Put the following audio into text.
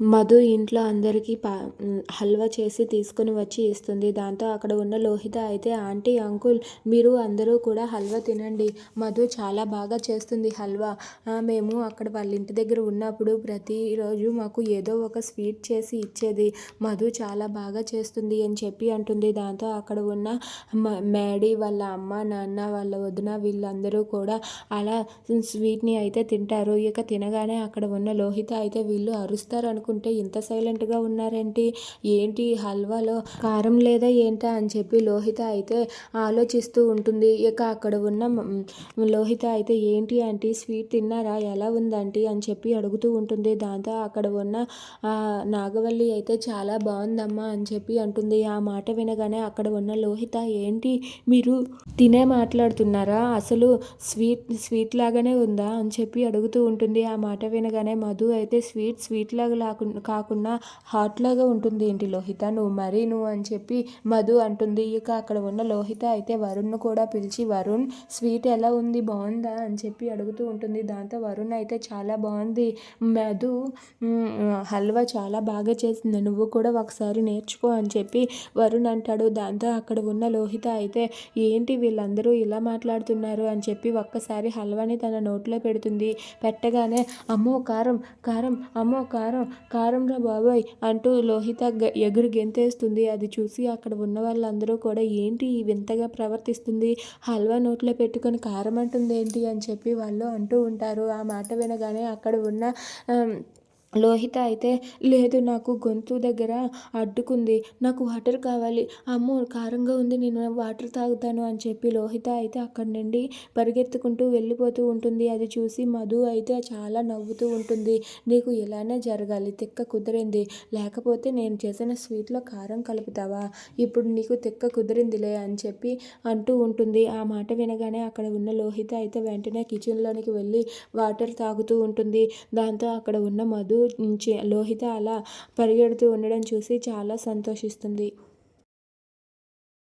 మధు ఇంట్లో అందరికీ పా హల్వా చేసి తీసుకొని వచ్చి ఇస్తుంది. దాంతో అక్కడ ఉన్న లోహిత అయితే ఆంటీ అంకుల్ మీరు అందరూ కూడా హల్వా తినండి. మధు చాలా బాగా చేస్తుంది హల్వా. మేము అక్కడ వాళ్ళ ఇంటి దగ్గర ఉన్నప్పుడు ప్రతిరోజు మాకు ఏదో ఒక స్వీట్ చేసి ఇచ్చేది. మధు చాలా బాగా చేస్తుంది అని చెప్పి అంటుంది. దాంతో అక్కడ ఉన్న మేడీ వాళ్ళ అమ్మ నాన్న వాళ్ళ వదిన వీళ్ళందరూ కూడా అలా స్వీట్ని అయితే తింటారు. ఇక తినగానే అక్కడ ఉన్న లోహిత అయితే వీళ్ళు అరుస్తారు అనుకుంటే ఇంత సైలెంట్గా ఉన్నారేంటి? ఏంటి హల్వాలో కారం లేదా ఏంటా అని చెప్పి లోహిత అయితే ఆలోచిస్తూ ఉంటుంది. ఇక అక్కడ ఉన్న లోహిత అయితే ఏంటి ఆంటీ? స్వీట్ తిన్నారా? ఎలా ఉందంటీ అని చెప్పి అడుగుతూ ఉంటుంది. దాంతో అక్కడ ఉన్న నాగవల్లి అయితే చాలా బాగుందమ్మా అని చెప్పి అంటుంది. ఆ మాట వినగానే అక్కడ ఉన్న లోహిత ఏంటి మీరు తినే మాట్లాడుతున్నారా? అసలు స్వీట్ స్వీట్ లాగానే ఉందా? అని చెప్పి అడుగుతూ ఉంటుంది. ఆ మాట వినగానే మధు అయితే స్వీట్ స్వీట్ లాగా కాకుండా హాట్ లాగా ఉంటుంది ఏంటి లోహిత? నువ్వు మరీ నువ్వు అని చెప్పి మధు అంటుంది. ఇక అక్కడ ఉన్న లోహిత అయితే వరుణ్ను కూడా పిలిచి వరుణ్ స్వీట్ ఎలా ఉంది? బాగుందా? అని చెప్పి అడుగుతూ ఉంటుంది. దాంతో వరుణ్ అయితే చాలా బాగుంది మధు. హల్వా చాలా బాగా చేసింది. నువ్వు కూడా ఒకసారి నేర్చుకో అని చెప్పి వరుణ్ అంటాడు. దాంతో అక్కడ ఉన్న లోహిత అయితే ఏంటి వీళ్ళందరూ ఇలా మాట్లాడుతున్నారు? అని చెప్పి ఒక్కసారి హల్వాని తన నోట్లో పెడుతుంది. పెట్టగానే అమ్మో కారం కారం అమ్మో కారం కారంరా బాబాయ్ అంటూ లోహిత ఎగురు గెంతేస్తుంది. అది చూసి అక్కడ ఉన్న వాళ్ళందరూ కూడా ఏంటి వింతగా ప్రవర్తిస్తుంది? హల్వా నోట్లో పెట్టుకొని కారం అంటుంది ఏంటి అని చెప్పి వాళ్ళు అంటూ ఉంటారు. ఆ మాట వినగానే అక్కడ ఉన్న లోహిత అయితే లేదు నాకు గొంతు దగ్గర అడ్డుకుంది. నాకు వాటర్ కావాలి. అమ్మో కారంగా ఉంది. నేను వాటర్ తాగుతాను అని చెప్పి లోహిత అయితే అక్కడి నుండి పరిగెత్తుకుంటూ వెళ్ళిపోతూ ఉంటుంది. అది చూసి మధు అయితే చాలా నవ్వుతూ ఉంటుంది. నీకు ఇలానే జరగాలి. తిక్క కుదిరింది. లేకపోతే నేను చేసిన స్వీట్లో కారం కలుపుతావా? ఇప్పుడు నీకు తిక్క కుదిరిందిలే అని చెప్పి అంటూ ఉంటుంది. ఆ మాట వినగానే అక్కడ ఉన్న లోహిత అయితే వెంటనే కిచెన్లోనికి వెళ్ళి వాటర్ తాగుతూ ఉంటుంది. దాంతో అక్కడ ఉన్న మధు నుంచి లోహిత అలా పరిగెడుతూ ఉండడం చూసి చాలా సంతోషిస్తుంది.